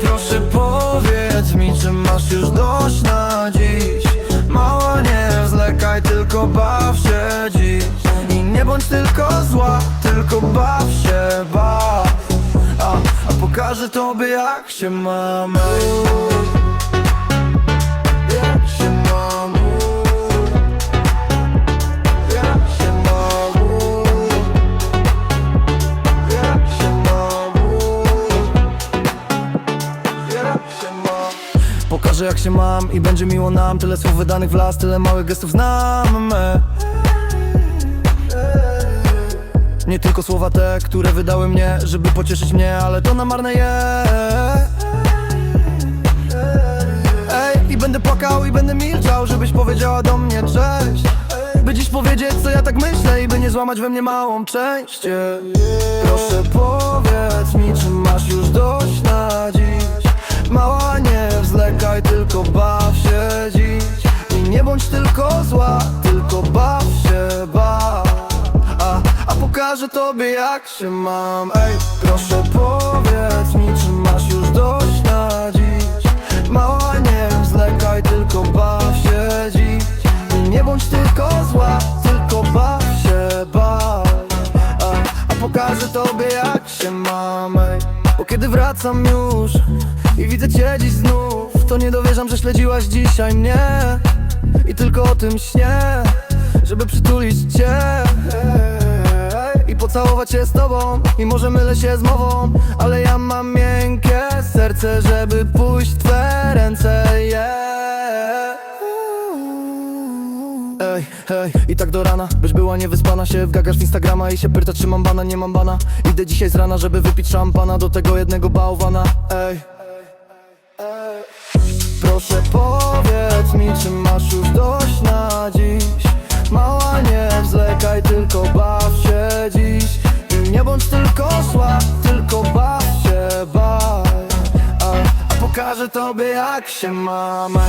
Proszę powiedz mi, czy masz już dość na dziś? Mała nie wzlekaj, tylko baw się dziś. I nie bądź tylko zła, tylko baw się, baw. A, a pokażę tobie jak się mamy. Pokażę jak się mam i będzie miło nam. Tyle słów wydanych w las, tyle małych gestów znamy Nie tylko słowa te, które wydały mnie Żeby pocieszyć mnie, ale to na marne je. Ej, i będę płakał i będę milczał Żebyś powiedziała do mnie cześć. By dziś powiedzieć co ja tak myślę I by nie złamać we mnie małą część. Proszę powiedz mi, pokażę tobie jak się mam. Ej, proszę powiedz mi, czy masz już dość na dziś? Mała nie wzlekaj, tylko baw się dziś. I nie bądź tylko zła, tylko baw się, baw a, a pokażę tobie jak się mam Ej, bo kiedy wracam już i widzę cię dziś znów To nie dowierzam, że śledziłaś dzisiaj mnie I tylko o tym śnię Żeby przytulić cię pocałować się z tobą I może mylę się z mową Ale ja mam miękkie serce Żeby pójść w twe ręce yeah. Ej, ej, i tak do rana Byś była niewyspana się wgagasz w Instagrama I się pyta czy mam bana, nie mam bana. Idę dzisiaj z rana, żeby wypić szampana Do tego jednego bałwana. Ej, Proszę powiedz mi, czy masz już dość na dziś pokażę tobie jak się mamy